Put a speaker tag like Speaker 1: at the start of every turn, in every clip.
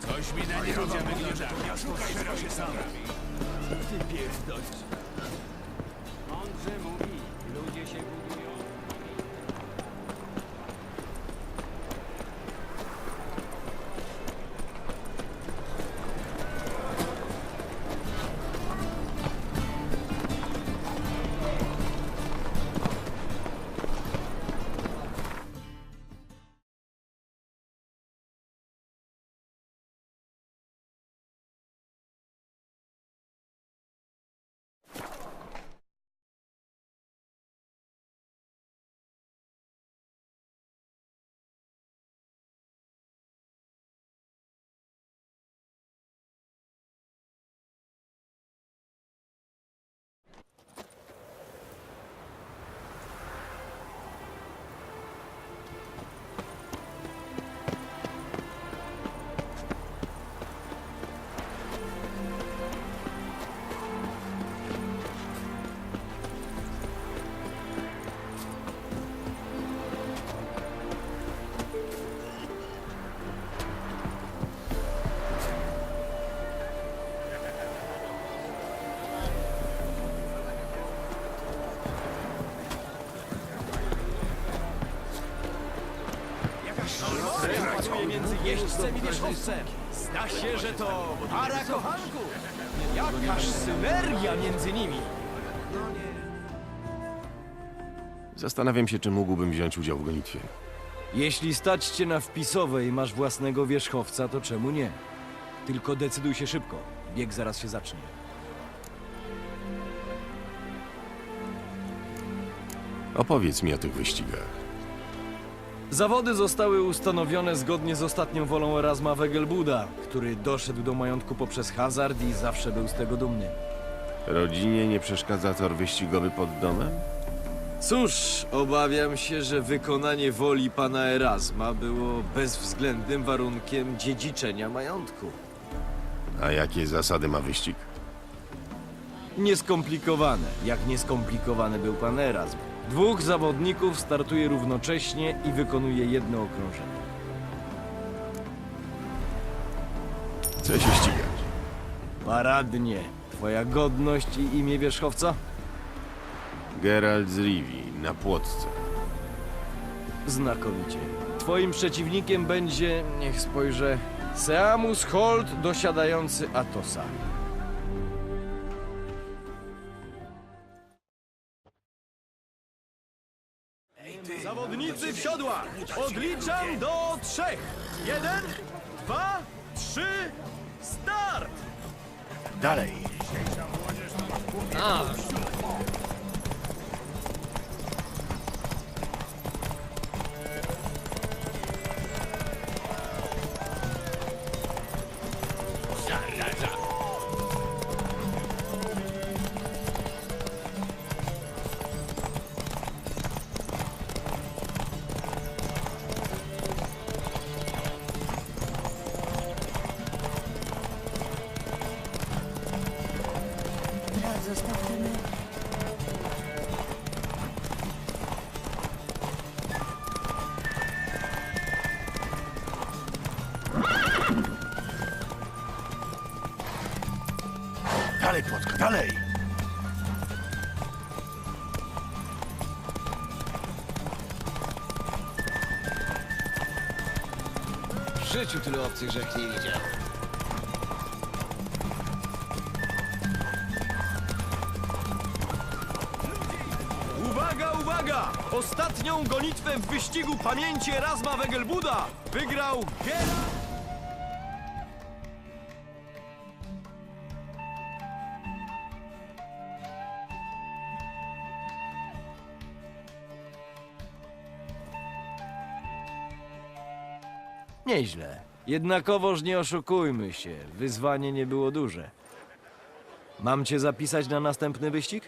Speaker 1: Coś mi na nie ludzie wygląda.
Speaker 2: Mądrze mówi, ludzie się.
Speaker 3: Jeźdźcem i wierzchowcem. Zda się, że to para kochanków. Jakaż synergia między nimi.
Speaker 4: Zastanawiam się, czy mógłbym wziąć udział w gonitwie.
Speaker 3: Jeśli stać cię na wpisowe i masz własnego wierzchowca, to czemu nie? Tylko decyduj się szybko. Bieg zaraz się zacznie.
Speaker 4: Opowiedz mi o tych wyścigach.
Speaker 3: Zawody zostały ustanowione zgodnie z ostatnią wolą Erasma Wegelbuda, który doszedł do majątku poprzez hazard i zawsze był z tego dumny.
Speaker 4: Rodzinie nie przeszkadza tor wyścigowy pod domem?
Speaker 3: Cóż, obawiam się, że wykonanie woli pana Erasma było bezwzględnym warunkiem dziedziczenia majątku.
Speaker 4: A jakie zasady ma wyścig?
Speaker 3: Nieskomplikowane, jak nieskomplikowany był pan Erasm. Dwóch zawodników startuje równocześnie i wykonuje jedno okrążenie.
Speaker 4: Chcę się ścigać.
Speaker 3: Paradnie. Twoja godność i imię wierzchowca?
Speaker 4: Geralt z Rivi, na płotce.
Speaker 3: Znakomicie. Twoim przeciwnikiem będzie, niech spojrzę, Seamus Holt dosiadający Atosa. Odliczam do trzech! Jeden, dwa, trzy, start!
Speaker 1: Dalej.
Speaker 5: Brat
Speaker 6: W życiu tyle obcych rzek nie widział.
Speaker 3: Uwaga, uwaga! Ostatnią gonitwę w wyścigu pamięci Erasma Wegelbuda wygrał Geralt... Nieźle. Jednakowoż nie oszukujmy się, wyzwanie nie było duże. Mam cię zapisać na następny wyścig?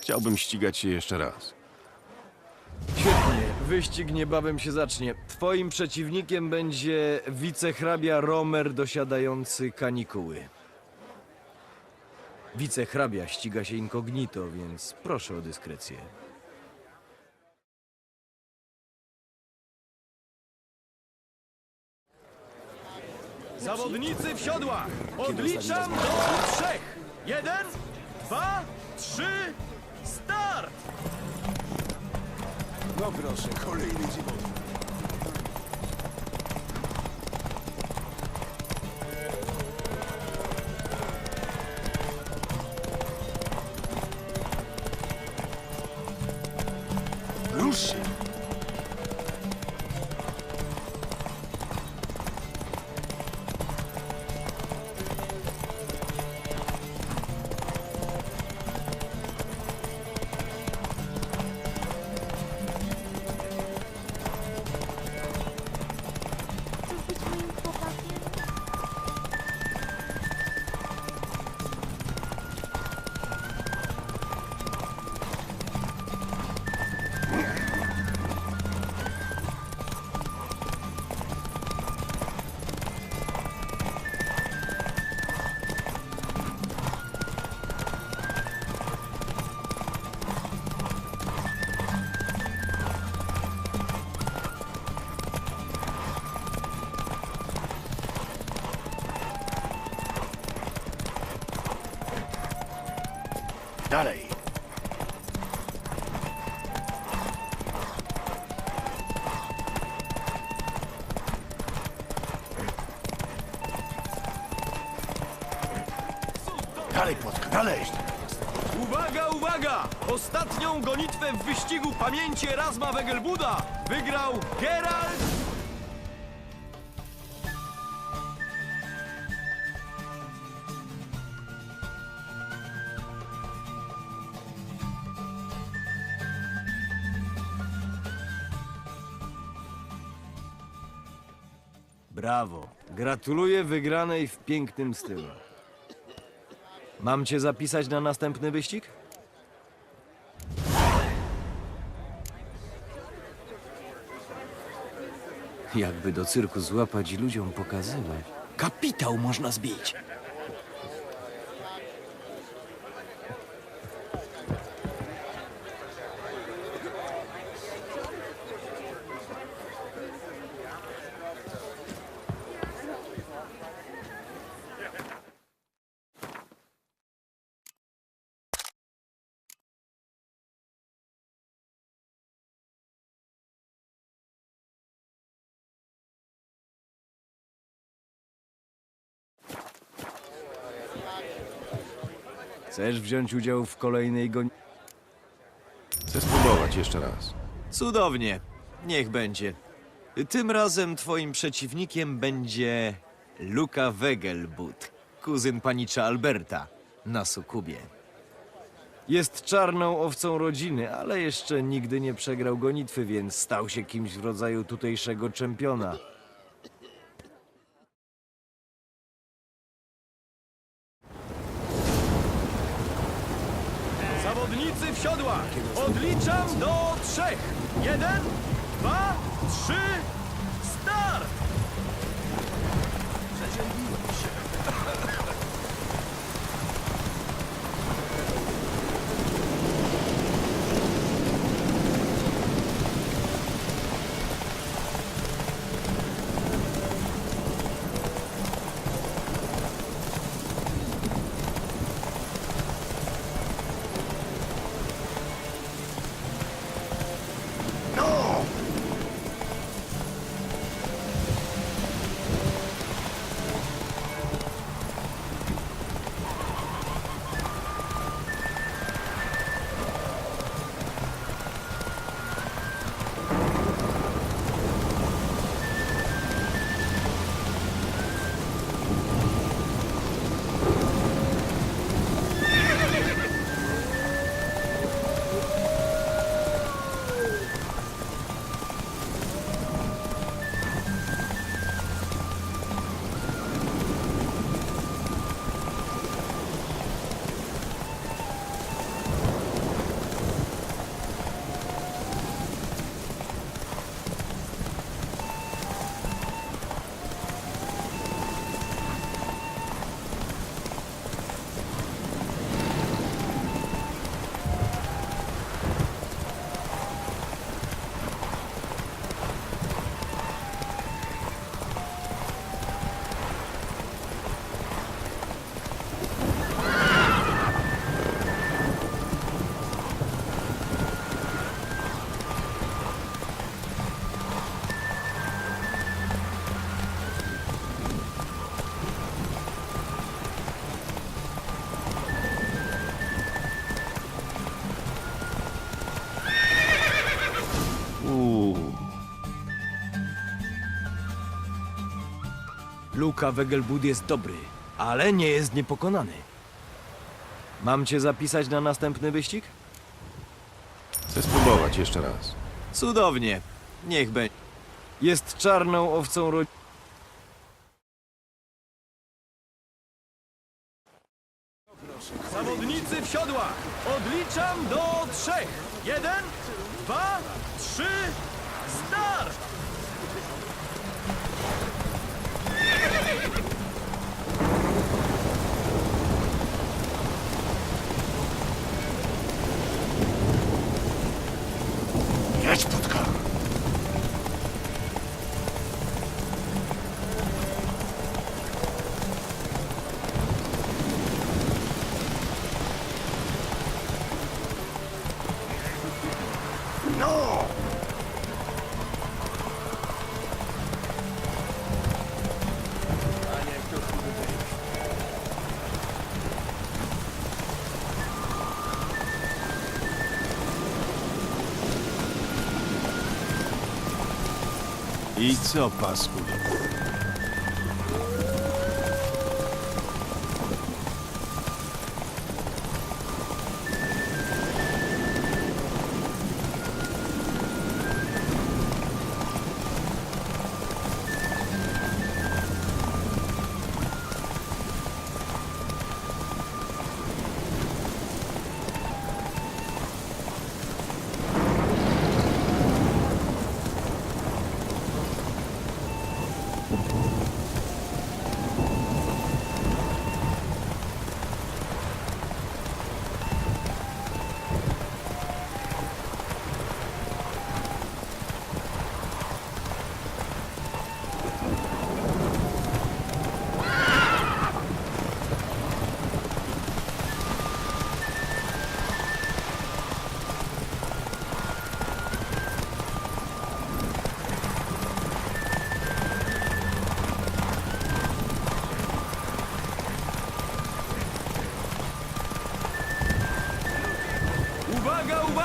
Speaker 4: Chciałbym ścigać się jeszcze raz.
Speaker 3: Wyścig niebawem się zacznie. Twoim przeciwnikiem będzie wicehrabia Romer dosiadający kanikuły. Wicehrabia ściga się incognito, więc proszę o dyskrecję. Zawodnicy w siodłach! Odliczam do trzech! Jeden, dwa, trzy, start!
Speaker 1: No proszę, kolejny dziwot. Dalej! Dalej, Płotka, dalej!
Speaker 3: Uwaga, uwaga! Ostatnią gonitwę w wyścigu pamięci Erasma Wegelbuda wygrał Geralt... Brawo. Gratuluję wygranej w pięknym stylu. Mam cię zapisać na następny wyścig? Jakby do cyrku złapać i ludziom pokazywać. Kapitał można zbić. Chcesz wziąć udział w kolejnej gon...
Speaker 4: Chcę spróbować jeszcze raz.
Speaker 3: Cudownie. Niech będzie. Tym razem twoim przeciwnikiem będzie Luka Wegelbud, kuzyn panicza Alberta na Sukubie. Jest czarną owcą rodziny, ale jeszcze nigdy nie przegrał gonitwy, więc stał się kimś w rodzaju tutejszego czempiona. Luka Wegelbud jest dobry, ale nie jest niepokonany. Mam cię zapisać na następny wyścig?
Speaker 4: Chcę spróbować jeszcze raz.
Speaker 3: Cudownie. Niech będzie. Jest czarną owcą ro... Zawodnicy w siodłach! Odliczam do trzech! Jeden, dwa, trzy, start!
Speaker 1: No!
Speaker 4: I co, pasku?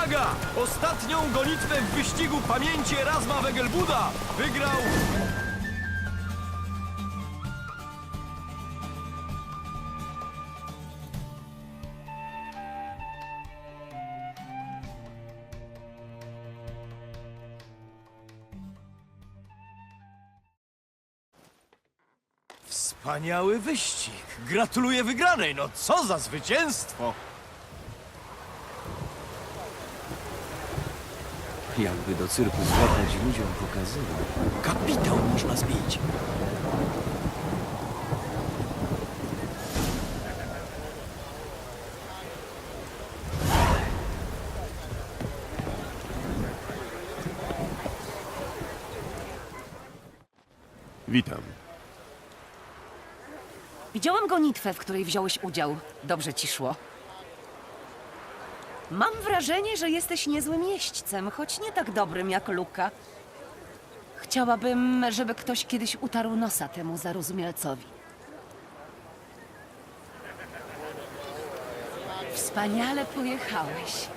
Speaker 3: Uwaga! Ostatnią gonitwę w wyścigu pamięci Erasma Wegelbuda wygrał... Wspaniały wyścig! Gratuluję wygranej! No co za zwycięstwo!
Speaker 6: Jakby do cyrku złapać ludziom pokazywał.
Speaker 3: Kapitał można zbić.
Speaker 4: Witam.
Speaker 7: Widziałam gonitwę, w której wziąłeś udział. Dobrze ci szło. Mam wrażenie, że jesteś niezłym jeźdźcem, choć nie tak dobrym jak Luka. Chciałabym, żeby ktoś kiedyś utarł nosa temu zarozumialcowi. Wspaniale pojechałeś.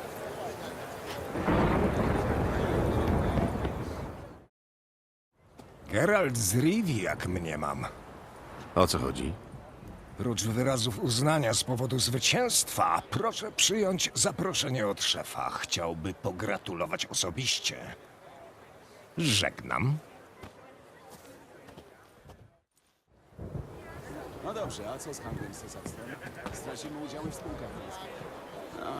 Speaker 8: Geralt z Rivi, jak mniemam.
Speaker 4: O co chodzi?
Speaker 8: Prócz wyrazów uznania z powodu zwycięstwa, proszę przyjąć zaproszenie od szefa. Chciałby pogratulować osobiście. Żegnam.
Speaker 1: No dobrze, a co z handlem z cesarstwem? Stracimy udziały w spółkach wiejskich.